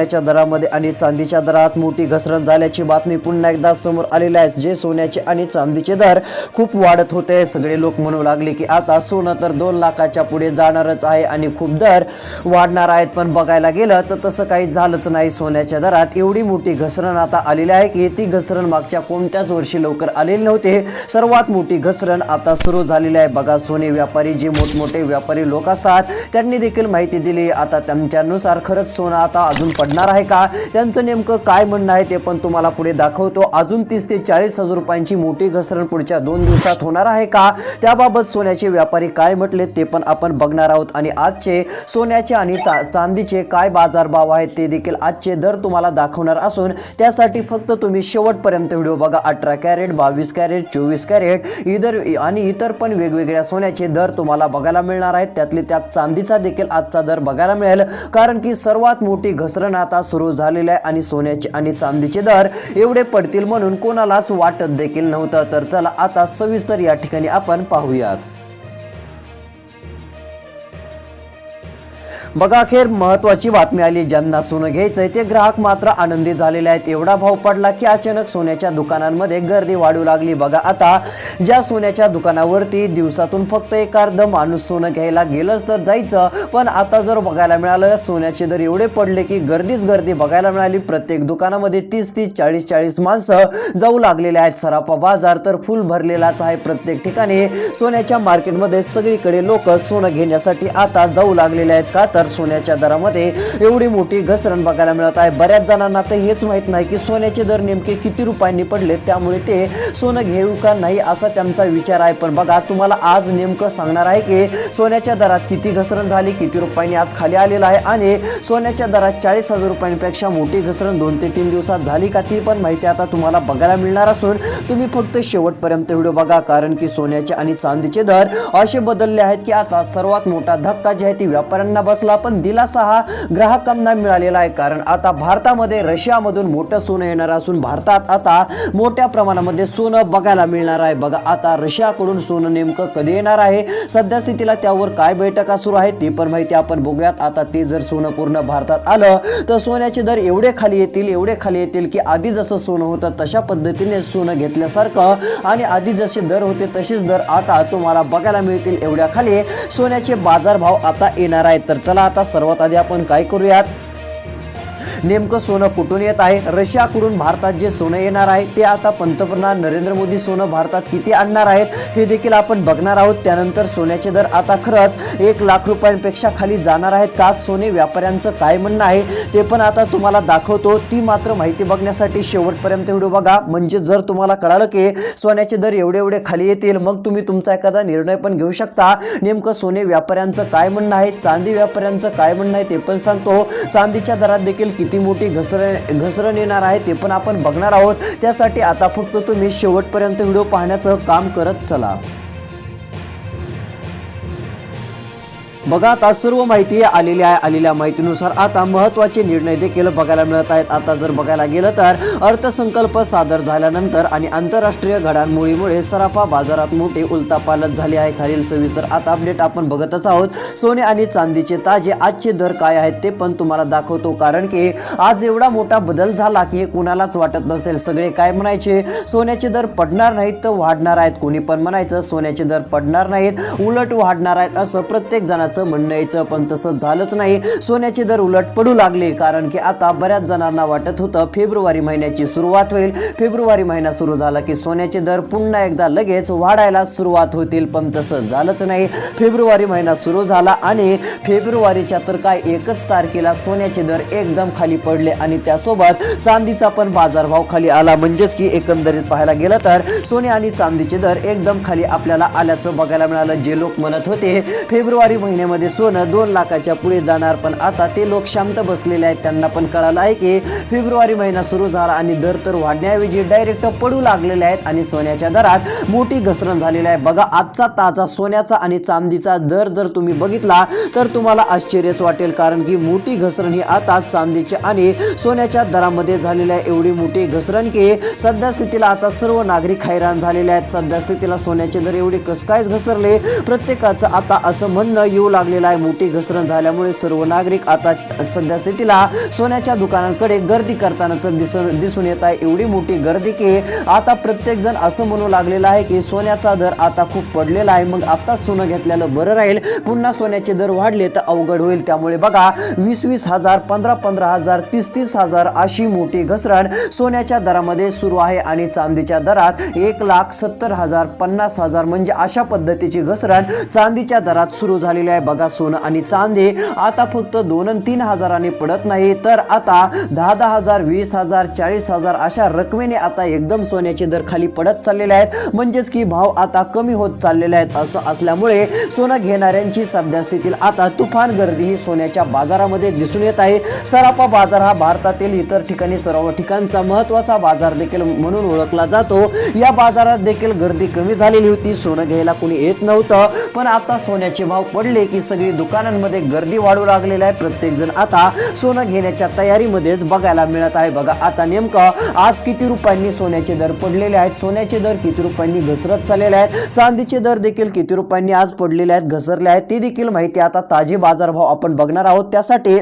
सोन्याच्या दरामध्ये आणि चांदीच्या दरात मोठी घसरण झाल्याची बातमी पुन्हा एकदा समोर आलेली आहे. जे सोन्याचे आणि चांदीचे दर खूप वाढत होते. सगळे लोक म्हणू लागले की आता सोनं तर दोन लाखाच्या पुढे जाणारच आहे आणि खूप दर वाढणार आहेत. पण बघायला गेलं तर तसं काही झालंच नाही सोन्याच्या दरात. एवढी मोठी घसरण आता आलेली आहे की ती घसरण मागच्या कोणत्याच वर्षी लवकर आलेली नव्हते. सर्वात मोठी घसरण आता सुरू झालेली आहे. बघा सोने व्यापारी जे मोठमोठे व्यापारी लोक असतात त्यांनी देखील माहिती दिली. आता त्यांच्यानुसार खरंच सोनं आता अजून पडणार आहे का? त्यांचं नेमकं काय म्हणणं आहे ते पण तुम्हाला पुढे दाखवतो. अजून तीस ते चाळीस हजार रुपयांची मोठी घसरण पुढच्या दोन दिवसात होणार आहे का? त्याबाबत सोन्याचे व्यापारी काय म्हटले ते पण आपण बघणार आहोत. आणि आजचे सोन्याचे आणि ता- चांदीचे काय बाजारभाव आहेत ते देखील आजचे दर तुम्हाला दाखवणार असून त्यासाठी फक्त तुम्ही शेवटपर्यंत व्हिडिओ बघा. अठरा कॅरेट बावीस कॅरेट चोवीस कॅरेट इतर आणि इतर पण वेगवेगळ्या सोन्याचे दर तुम्हाला बघायला मिळणार आहेत. त्यातले त्यात चांदीचा देखील आजचा दर बघायला मिळेल. कारण की सर्वात मोठी घसरण आता सुरू झालेलं आहे आणि सोन्याचे आणि चांदीचे दर एवढे पडतील म्हणून कोणालाच वाटत देखील नव्हतं. तर चला आता सविस्तर या ठिकाणी आपण पाहूयात. बघा अखेर महत्वाची बातमी आली. ज्यांना सोनं घ्यायचंय ते ग्राहक मात्र आनंदी झालेले आहेत. एवढा भाव पडला की अचानक सोन्याच्या दुकानांमध्ये गर्दी वाढू लागली. बघा आता ज्या सोन्याच्या दुकानावरती दिवसातून फक्त एक अर्ध माणूस सोनं घ्यायला गेलंच तर जायचं. पण आता जर बघायला मिळालं सोन्याचे दर एवढे पडले की गर्दीच गर्दी बघायला मिळाली. प्रत्येक दुकानामध्ये तीस तीस चाळीस चाळीस माणसं जाऊ लागलेले आहेत. सराफा बाजार तर फुल भरलेलाच आहे प्रत्येक ठिकाणी. सोन्याच्या मार्केटमध्ये सगळीकडे लोक सोनं घेण्यासाठी आता जाऊ लागलेले आहेत. का तर तर सोन्याच्या दरामध्ये एवढी मोठी घसरण बघायला मिळत आहे. बऱ्याच जणांना तर हेच माहीत नाही की सोन्याचे दर नेमके किती रुपयांनी पडले त्यामुळे ते सोनं घेऊ का नाही असा त्यांचा विचार आहे. पण बघा तुम्हाला आज नेमकं सांगणार आहे की सोन्याच्या दरात किती घसरण झाली किती रुपयांनी आज खाली आलेलं आहे आणि सोन्याच्या दरात चाळीस हजार रुपयांपेक्षा मोठी घसरण दोन ते तीन दिवसात झाली का ती पण माहिती आता तुम्हाला बघायला मिळणार असून तुम्ही फक्त शेवटपर्यंत व्हिडिओ बघा कारण की सोन्याचे आणि चांदीचे दर असे बदलले आहेत की आता सर्वात मोठा धक्का जे आहे ती व्यापाऱ्यांना बसला पण दिलासा हा ग्राहकांना मिळालेला आहे. कारण आता भारतामध्ये रशियामधून मोठं सोनं येणार असून भारतात आता मोठ्या प्रमाणामध्ये सोनं बघायला मिळणार आहे. बघा आता रशियाकडून सोनं नेमकं कधी येणार आहे? सध्या स्थितीला त्यावर काय बैठका सुरू आहे ती पण माहिती आपण बघूयात. आता ते जर सोनं पूर्ण भारतात आलं तर सोन्याचे दर एवढे खाली येतील एवढे खाली येतील की आधी जसं सोनं होतं तशा पद्धतीने सोनं घेतल्यासारखं आणि आधी जसे दर होते तसेच दर आता तुम्हाला बघायला मिळतील एवढ्या खाली. सोन्याचे बाजारभाव आता येणार आहेत. तर चला आता सर्वात आधी आपण काय करूयात? नेमकं सोनं कुठून येत आहे? रशियाकडून भारतात जे सोनं येणार आहे ते आता पंतप्रधान नरेंद्र मोदी सोनं भारतात किती आणणार आहेत हे देखील आपण बघणार आहोत. त्यानंतर सोन्याचे दर आता खरंच एक लाख रुपयांपेक्षा खाली जाणार आहेत का? सोने व्यापाऱ्यांचं काय म्हणणं आहे ते पण आता तुम्हाला दाखवतो. ती मात्र माहिती बघण्यासाठी शेवटपर्यंत व्हिडिओ बघा. म्हणजे जर तुम्हाला कळालं की सोन्याचे दर एवढे एवढे खाली येतील मग तुम्ही तुमचा एखादा निर्णय पण घेऊ शकता. नेमकं सोने व्यापाऱ्यांचं काय म्हणणं आहे चांदी व्यापाऱ्यांचं काय म्हणणं आहे ते पण सांगतो. चांदीच्या दरात देखील किती मोठी घसरण घसरण येणार आहे ते पण आपण बघणार आहोत. त्यासाठी आता फक्त तुम्ही शेवटपर्यंत व्हिडिओ पाहण्याचं काम करत चला. बघा आता सर्व माहिती आलेली आहे आलेल्या माहितीनुसार आता महत्त्वाचे निर्णय देखील बघायला मिळत आहेत. आता जर बघायला गेलं तर अर्थसंकल्प सादर झाल्यानंतर आणि आंतरराष्ट्रीय घडामोडीमुळे सराफा बाजारात मोठी उलतापालत झाली आहे. खालील सविस्तर आता अपडेट आपण बघतच आहोत. सोने आणि चांदीचे ताजे आजचे दर काय आहेत ते पण तुम्हाला दाखवतो. कारण की आज एवढा मोठा बदल झाला की हे कुणालाच वाटत नसेल. सगळे काय म्हणायचे? सोन्याचे दर पडणार नाहीत तर वाढणार आहेत. कोणी पण म्हणायचं सोन्याचे दर पडणार नाहीत उलट वाढणार आहेत असं प्रत्येक जणाचं म्हणणं यायचं पण तसं झालंच नाही. सोन्याचे दर उलट पडू लागले कारण की आता बऱ्याच जणांना वाटत होतं फेब्रुवारी महिन्याची सुरुवात होईल. फेब्रुवारी महिना सुरू झाला की सोन्याचे दर पुन्हा एकदा लगेच वाढायला सुरुवात होतील पण तसं झालंच नाही. फेब्रुवारी महिना सुरू झाला आणि फेब्रुवारीच्या तर काय एकच तारखेला सोन्याचे दर एकदम खाली पडले आणि त्यासोबत चांदीचा पण बाजारभाव खाली आला. म्हणजेच की एकंदरीत पाहायला गेलं तर सोने आणि चांदीचे दर एकदम खाली आपल्याला आल्याचं बघायला मिळालं. जे लोक म्हणत होते फेब्रुवारी महिन्यामध्ये सोनं दोन लाखाच्या पुढे जाणार पण आता ते लोक शांत बसलेले आहेत. त्यांना पण कळालं आहे की फेब्रुवारी महिना सुरू झाला आणि दर तर वाढण्याऐवजी डायरेक्ट पडू लागलेले आहेत आणि सोन्याच्या दरात मोठी घसरण झालेली आहे. बघा आजचा ताजा सोन्याचा आणि चांदीचा दर जर तुम्ही बघितला तर तुम्हाला आश्चर्यच वाटेल कारण की मोठी घसरण ही आता चांदीच्या आणि सोन्याच्या दरामध्ये झालेली आहे. एवढी मोठी घसरण की सध्या स्थितीला आता सर्व नागरिक हैराण झालेले आहेत. सध्या स्थितीला सोन्याचे दर एवढे कसकायच घसरले? प्रत्येकाचं आता असं म्हणणं येऊ लागलेला आहे. मोठी घसरण झाल्यामुळे सर्व नागरिक आता सध्या स्थितीला सोन्याच्या दुकानांकडे गर्दी करतानाच दिसून दिसून येत आहे. एवढी मोठी गर्दी की आता प्रत्येक जण असं म्हणू लागलेलं आहे की सोन्याचा दर आता खूप पडलेला आहे. मग आता सोनं घेतलेलं बरं राहील. पुन्हा सोन्याचे दर वाढले तर अवघड होईल. त्यामुळे बघा वीस वीस हजार पंधरा पंधरा हजार तीस तीस हजार अशी मोठी घसरण सोन्याच्या दरामध्ये सुरू आहे आणि चांदीच्या दरात एक लाख सत्तर हजार पन्नास हजार म्हणजे अशा पद्धतीची घसरण चांदीच्या दरात सुरू झालेली आहे. बघा सोनं आणि चांदी आता फक्त दोन आणि तीन हजाराने पडत नाही. तर आता दहा दहा हजार वीस हजार चाळीस हजार अशा रकमेने आता एकदम सोन्याचे दर खाली पडत चाललेले आहेत. म्हणजेच की भाव आता कमी होत चाललेले आहेत असं असल्यामुळे सोनं घेणाऱ्यांची सध्या स्थितीत आता तुफान गर्दी ही सोन्याच्या बाजारामध्ये दिसून येत आहे. सराफा बाजार हा भारतातील इतर ठिकाणी सर्व ठिकाणचा महत्त्वाचा बाजार देखील म्हणून ओळखला जातो. या बाजारात देखील गर्दी कमी झालेली होती. सोनं घ्यायला कोणी येत नव्हतं. पण आता सोन्याचे भाव पडले की सगळी दुकानांमध्ये गर्दी वाढू लागलेली आहे. प्रत्येक जण आता सोनं घेण्याच्या तयारीमध्येच बघायला मिळत आहे. बघा आता नेमकं आज किती रुपयांनी सोन्याचे दर पडलेले आहेत? सोन्याचे दर किती रुपयांनी घसरत चाललेले आहेत? चांदीचे दर देखील किती रुपयांनी आज पडलेले आहेत घसरले आहेत? ती देखील माहिती आता ताजे बाजारभाव आपण बघणार आहोत. त्यासाठी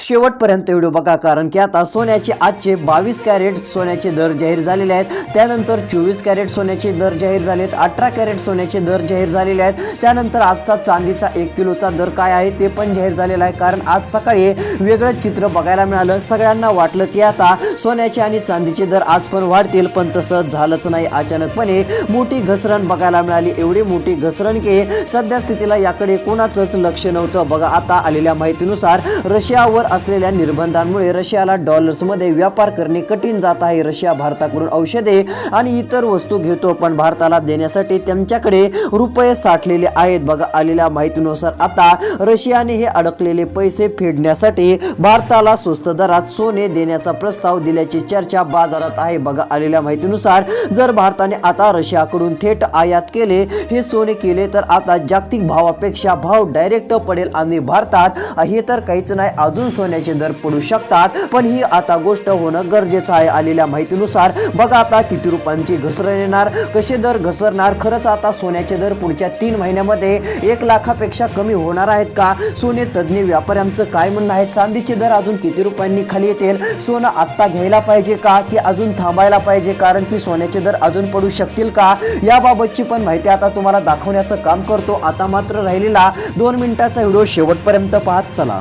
शेवटपर्यंत व्हिडिओ बघा कारण की आता सोन्याचे आजचे बावीस कॅरेट सोन्याचे दर जाहीर झालेले आहेत. त्यानंतर चोवीस कॅरेट सोन्याचे दर जाहीर झाले आहेत अठरा कॅरेट सोन्याचे दर जाहीर झालेले आहेत. त्यानंतर आजचा चांदीचा एक किलोचा दर काय आहे ते पण जाहीर झालेला आहे कारण आज सकाळी वेगळं चित्र बघायला मिळालं. सगळ्यांना वाटलं की आता सोन्याचे आणि चांदीचे दर आज पण वाढतील पण तसं झालंच नाही. अचानकपणे मोठी घसरण बघायला मिळाली. एवढी मोठी घसरण की सध्या स्थितीला याकडे कोणाचंच लक्ष नव्हतं. बघा आता आलेल्या माहितीनुसार रशिया रशियावर असलेल्या निर्बंधांमुळे रशियाला डॉलर्समध्ये व्यापार करणे कठीण जात आहे. रशिया भारताकडून औषधे आणि इतर वस्तू घेतो पण भारताला देण्यासाठी त्यांच्याकडे रुपये साठलेले आहेत. बघा आलेल्या माहितीनुसार आता रशियाने हे अडकलेले पैसे फेडण्यासाठी भारताला स्वस्त दरात सोने देण्याचा प्रस्ताव दिल्याची चर्चा बाजारात आहे. बघा आलेल्या माहितीनुसार जर भारताने आता रशियाकडून थेट आयात केले हे सोने केले तर आता जागतिक भावापेक्षा भाव डायरेक्ट पडेल. आणि भारतात हे तर काहीच नाही अजून सोन्याचे दर पडू शकतात पण ही आता गोष्ट होणं गरजेचं आहे. आलेल्या माहितीनुसार बघा आता किती रुपयांची घसरण येणार कसे दर घसरणार खरंच आता सोन्याचे दर पुढच्या तीन महिन्यामध्ये एक लाखापेक्षा कमी होणार आहेत का? सोने तज्ज्ञ व्यापाऱ्यांचं काय म्हणणं आहे? चांदीचे दर अजून किती रुपयांनी खाली येतील? सोनं आत्ता घ्यायला पाहिजे का की अजून थांबायला पाहिजे? कारण की सोन्याचे दर अजून पडू शकतील का? याबाबतची पण माहिती आता तुम्हाला दाखवण्याचं काम करतो. आता मात्र राहिलेला दोन मिनिटाचा व्हिडिओ शेवटपर्यंत पाहत चला.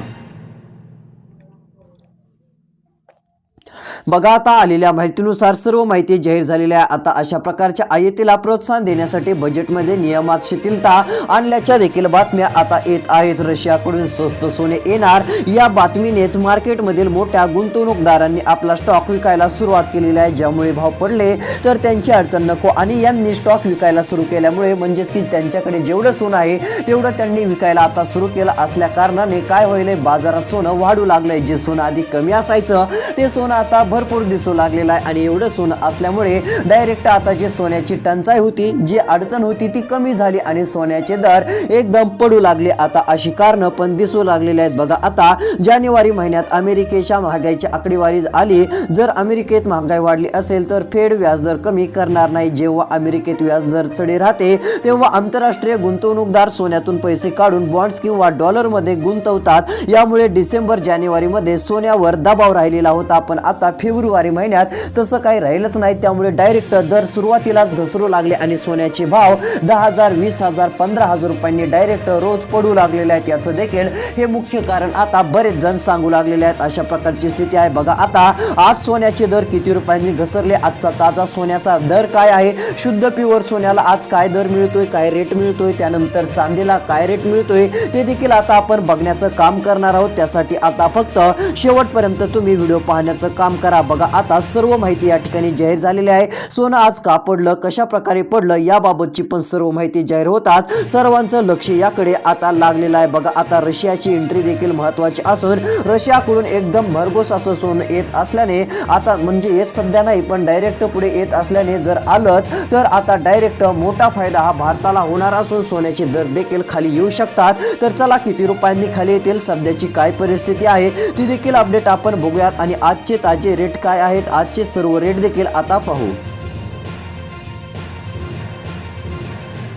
बघा आता आलेल्या माहितीनुसार सर्व माहिती जाहीर झालेली आहे. आता अशा प्रकारच्या आयतीला प्रोत्साहन देण्यासाठी बजेटमध्ये नियमात शिथिलता आणल्याच्या देखील बातम्या आता येत आहेत. रशियाकडून स्वस्त सोने येणार या बातमीनेच मार्केटमधील मोठ्या गुंतवणूकदारांनी आपला स्टॉक विकायला सुरुवात केलेली आहे. ज्यामुळे भाव पडले तर त्यांची अडचण नको आणि यांनी स्टॉक विकायला सुरू केल्यामुळे म्हणजेच की त्यांच्याकडे जेवढं सोनं आहे तेवढं त्यांनी विकायला आता सुरू केलं असल्या कारणाने काय होईल बाजारात सोनं वाढू लागलंय. जे सोनं आधी कमी असायचं ते सोनं आता भरपूर दिसू लागलेला आहे आणि एवढं सोनं असल्यामुळे डायरेक्ट आता जे सोन्याची टंचाई होती जी अडचण होती ती कमी झाली आणि सोन्याचे दर एकदम पडू लागले. आता अशी कारणं पण दिसू लागलेली आहेत. बघा आता जानेवारी महिन्यात अमेरिकेच्या महागाईची आकडेवारी आली. जर अमेरिकेत महागाई वाढली असेल तर फेड व्याजदर कमी करणार नाही. जेव्हा अमेरिकेत व्याजदर चढे राहते तेव्हा आंतरराष्ट्रीय गुंतवणूकदार सोन्यातून पैसे काढून बॉन्ड्स किंवा डॉलरमध्ये गुंतवतात. यामुळे डिसेंबर जानेवारीमध्ये सोन्यावर दबाव राहिलेला होता. पण आता फेब्रुवारी महिन्यात तसं काही राहिलंच नाही. त्यामुळे डायरेक्ट दर सुरुवातीलाच घसरू लागले आणि सोन्याचे भाव दहा हजार वीस हजार पंधरा हजार रुपयांनी डायरेक्ट रोज पडू लागलेले आहेत. याचं देखील हे मुख्य कारण आता बरेच जण सांगू लागलेले आहेत. अशा प्रकारची स्थिती आहे. बघा आता आज सोन्याचे दर किती रुपयांनी घसरले? आजचा ताजा सोन्याचा दर काय आहे? शुद्ध प्युअर सोन्याला आज काय दर मिळतोय? काय रेट मिळतोय? त्यानंतर चांदीला काय रेट मिळतोय? ते देखील आता आपण बघण्याचं काम करणार आहोत. त्यासाठी आता फक्त शेवटपर्यंत तुम्ही व्हिडिओ पाहण्याचं काम करा. बघा आता सर्व माहिती या ठिकाणी जाहीर झालेली आहे. सोनं आज का पडलं कशा प्रकारे पडलं याबाबतची पण सर्व माहिती जाहीर होताच. सर्वांचं लक्ष याकडे आता लागलेलं आहे. बघा आता रशियाची एंट्री देखील महत्वाची असून रशियाकडून एकदम भरघोस असं सोनं येत असल्याने आता म्हणजे येत सध्या नाही पण डायरेक्ट पुढे येत असल्याने जर आलंच तर आता डायरेक्ट मोठा फायदा हा भारताला होणार असून सोन्याचे दर देखील खाली येऊ शकतात. तर चला किती रुपयांनी खाली येतील सध्याची काय परिस्थिती आहे ती देखील अपडेट आपण बघूयात. आणि आजचे ताजे रेट रेट काय आहेत? आजचे सर्व रेट देखील आता पाहू.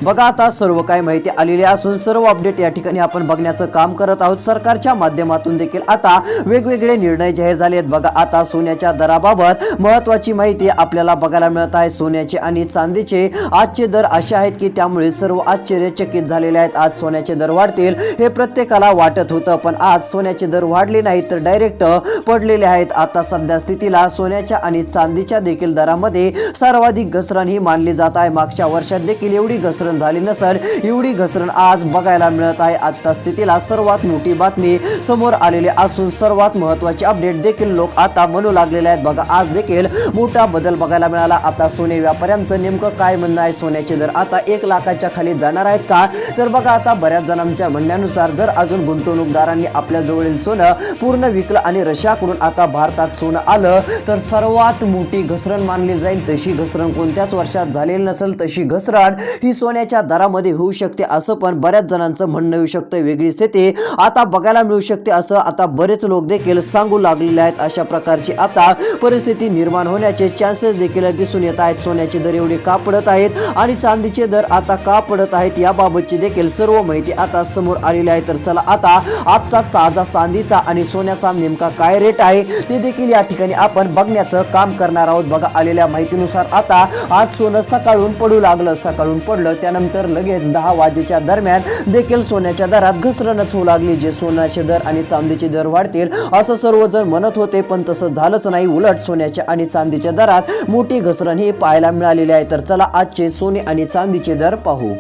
बघा आता सर्व काही माहिती आलेली असून सर्व अपडेट या ठिकाणी आपण बघण्याचं काम करत आहोत. सरकारच्या माध्यमातून देखील आता वेगवेगळे निर्णय जाहीर झाले आहेत. बघा आता सोन्याच्या दराबाबत महत्वाची माहिती आपल्याला बघायला मिळत आहे. सोन्याचे आणि चांदीचे आजचे दर असे आहेत की त्यामुळे सर्व आश्चर्यचकित झालेले आहेत. आज सोन्याचे दर वाढतील हे प्रत्येकाला वाटत होतं पण आज सोन्याचे दर वाढले नाहीत तर डायरेक्ट पडलेले आहेत. आता सध्या स्थितीला सोन्याच्या आणि चांदीच्या देखील दरामध्ये सर्वाधिक घसरण ही मानली जात आहे. मागच्या वर्षात देखील एवढी घसरण झाली नसेल एवढी घसरण आज बघायला मिळत आहे. आता स्थितीला सर्वात मोठी बातमी समोर आलेली असून सर्वात महत्त्वाची अपडेट देखील लोक आता म्हणू लागलेले आहेत. बघा आज देखील मोठा बदल बघायला मिळाला. आता सोने व्यापाऱ्यांचं नेमकं काय म्हणणं आहे? सोन्याचे दर आता एक लाखाच्या खाली जाणार आहेत का? तर बघा आता बऱ्याच जणांच्या म्हणण्यानुसार जर अजून गुंतवणूकदारांनी आपल्या जवळील सोनं पूर्ण विकलं आणि रशियाकडून आता भारतात सोनं आलं तर सर्वात मोठी घसरण मानली जाईल. तशी घसरण कोणत्याच वर्षात झालेली नसेल तशी घसरण ही सोन्याच्या दरामध्ये होऊ शकते असं पण बऱ्याच जणांचं म्हणणं येऊ शकतं वेगळी स्थिती. आता बघायला मिळू शकते असं आता बरेच लोक देखील सांगू लागलेले आहेत. अशा प्रकारची आता परिस्थिती निर्माण होण्याचे चान्सेस देखील दिसून येत आहेत. सोन्याचे दर एवढे का पडत आहेत आणि चांदीचे दर आता का पडत आहेत याबाबतची देखील सर्व माहिती आता समोर आलेली आहे. तर चला आता आजचा ताजा चांदीचा आणि सोन्याचा नेमका काय रेट आहे ते देखील या ठिकाणी आपण बघण्याचं काम करणार आहोत. बघा आलेल्या माहितीनुसार आता आज सोनं सकाळून पडू लागलं. सकाळून पडलं त्यानंतर लगेच दहा वाजेच्या दरम्यान देखील सोन्याच्या दरात घसरणच होऊ लागली. जे सोन्याचे दर आणि चांदीचे दर वाढतील असं सर्वजण म्हणत होते पण तसं झालंच नाही. उलट सोन्याच्या आणि चांदीच्या दरात मोठी घसरण ही पाहायला मिळालेली आहे. तर चला आजचे सोने आणि चांदीचे दर पाहू.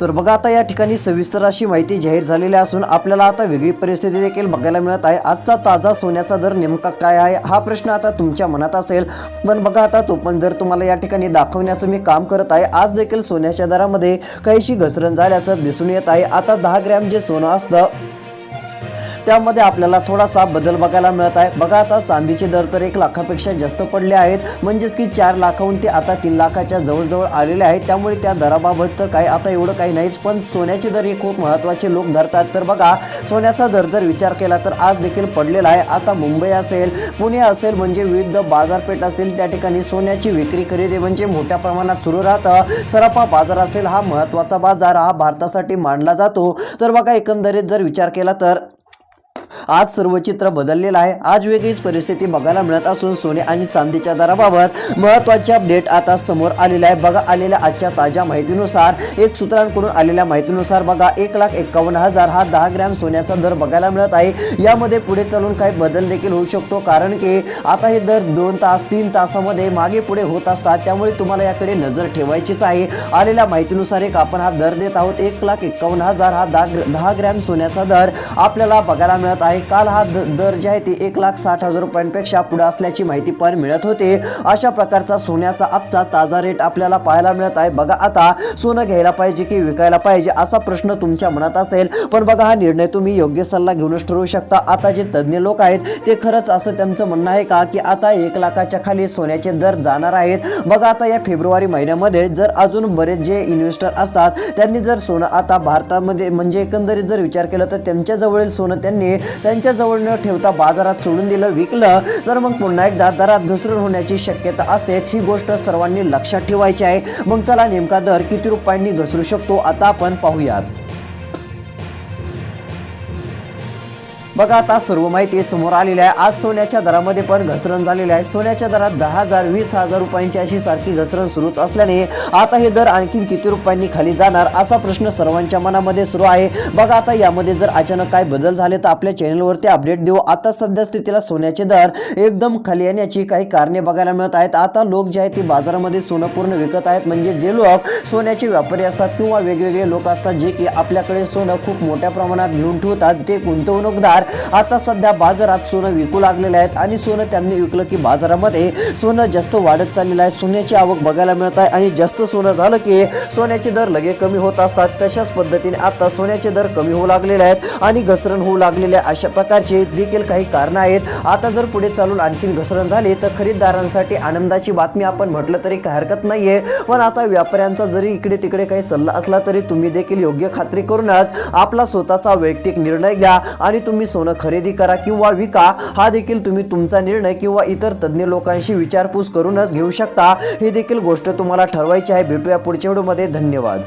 तर बघा आता या ठिकाणी सविस्तर अशी माहिती जाहीर झालेली असून आपल्याला आता वेगळी परिस्थिती देखील बघायला मिळत आहे. आजचा ताजा सोन्याचा दर नेमका काय आहे हा प्रश्न आता तुमच्या मनात असेल. पण बघा आता तो पण जर तुम्हाला या ठिकाणी दाखवण्याचं मी काम करत आहे. आज देखील सोन्याच्या दरामध्ये काहीशी घसरण झाल्याचं दिसून येत आहे. आता दहा ग्रॅम जे सोनं असतं त्यामध्ये आपल्याला थोडासा बदल बघायला मिळत आहे. बघा आता चांदीचे दर तर एक लाखापेक्षा जास्त पडले आहेत. म्हणजेच की चार लाखाहून ते आता तीन लाखाच्या जवळजवळ आलेले आहेत. त्यामुळे त्या दराबाबत तर काही आता एवढं काही नाहीच पण सोन्याचे दर हे खूप महत्त्वाचे लोक धरतात. तर बघा सोन्याचा दर जर विचार केला तर आज देखील पडलेला आहे. आता मुंबई असेल पुणे असेल म्हणजे विविध बाजारपेठ असतील त्या ठिकाणी सोन्याची विक्री खरेदी म्हणजे मोठ्या प्रमाणात सुरू राहतं. सराफा बाजार असेल हा महत्त्वाचा बाजार. हा भारतासाठी मानला जातो. तर बघा एकंदरीत जर विचार केला तर आज सर्व चित्र बदललेलं आहे. आज वेगळीच परिस्थिती बघायला मिळत असून सोने आणि चांदीच्या दराबाबत महत्त्वाचे अपडेट आता समोर आलेले आहे. बघा आलेल्या आजच्या ताज्या माहितीनुसार एक सूत्रांकडून आलेल्या माहितीनुसार बघा एक लाख एक्कावन्न हजार हा दहा ग्रॅम सोन्याचा दर बघायला मिळत आहे. यामध्ये पुढे चालून काही बदल देखील होऊ शकतो कारण की आता हे दर दोन तास तीन तासामध्ये मागे पुढे होत असतात. त्यामुळे तुम्हाला याकडे नजर ठेवायचीच आहे. आलेल्या माहितीनुसार एक आपण हा दर देत आहोत. एक लाख एक्कावन्न हजार हा दहा ग्र- दहा ग्रॅम सोन्याचा दर आपल्याला बघायला मिळत आहे. काल हा द- दर जे आहे ते एक लाख साठ हजार रुपयांपेक्षा पुढे असल्याची माहिती पण मिळत होते. अशा प्रकारचा सोन्याचा आजचा ताजा रेट आपल्याला पाहायला मिळत आहे. बघा आता सोनं घ्यायला पाहिजे की विकायला पाहिजे असा प्रश्न तुमच्या मनात असेल. पण बघा हा निर्णय तुम्ही योग्य सल्ला घेऊनच ठरवू शकता. आता जे तज्ज्ञ लोक आहेत ते खरंच असं त्यांचं म्हणणं आहे का की आता एक लाखाच्या खाली सोन्याचे दर जाणार आहेत? बघा आता या फेब्रुवारी महिन्यामध्ये जर अजून बरेच जे इन्व्हेस्टर असतात त्यांनी जर सोनं आता भारतामध्ये म्हणजे एकंदरीत जर विचार केला तर त्यांच्याजवळील सोनं त्यांनी त्यांच्या जवळ न ठेवता बाजारात सोडून दिलं विकलं. तर मग पुन्हा एकदा दरात घसरण होण्याची शक्यता असतेच ही गोष्ट सर्वांनी लक्षात ठेवायची आहे. मग चला नेमका दर किती रुपयांनी घसरू शकतो आता आपण पाहूयात. बघा आता सर्व माहिती समोर आलेली आहे. आज सोन्याच्या दरामध्ये पण घसरण झालेली आहे. सोन्याच्या दरात दहा हजार वीस हजार रुपयांची अशी सारखी घसरण सुरूच असल्याने आता हे दर आणखी किती रुपयांनी खाली जाणार असा प्रश्न सर्वांच्या मनामध्ये सुरू आहे. बघा आता यामध्ये जर अचानक काय बदल झाले तर आपल्या चॅनलवरती अपडेट देऊ. आता सध्या स्थितीला सोन्याचे दर एकदम खाली येण्याची काही कारणे बघायला मिळत आहेत. आता लोक जे आहेत ते बाजारामध्ये सोनं पूर्ण विकत आहेत. म्हणजे जे लोक सोन्याचे व्यापारी असतात किंवा वेगवेगळे लोक असतात जे की आपल्याकडे सोनं खूप मोठ्या प्रमाणात घेऊन ठेवतात ते गुंतवणूकदार आता सध्या बाजारात सोनं विकू लागलेले आहेत आणि सोनं त्यांनी विकलं की बाजारामध्ये सोनं जास्त वाढत चाललेलं आहे. सोन्याची आवक बघायला मिळत आहे आणि जास्त सोनं झालं की सोन्याचे दर लगे कमी होत असतात. तशाच पद्धतीने आता सोन्याचे दर कमी होऊ लागलेले आहेत आणि घसरण होऊ लागलेले आहे अशा प्रकारचे देखील काही कारणं आहेत. आता जर पुढे चालून आणखीन घसरण झाली तर खरेदीदारांसाठी आनंदाची बातमी आपण म्हटलं तरी काही हरकत नाहीये. पण आता व्यापाऱ्यांचा जरी इकडे तिकडे काही सल्ला असला तरी तुम्ही देखील योग्य खात्री करूनच आपला स्वतःचा वैयक्तिक निर्णय घ्या आणि तुम्ही सोनं खरेदी करा किंवा विका हा देखील तुम्ही तुमचा निर्णय किंवा इतर तज्ज्ञ लोकांशी विचारपूस करूनच घेऊ शकता. ही देखील गोष्ट तुम्हाला ठरवायची आहे. भेटूया पुढच्या व्हिडिओमध्ये. धन्यवाद.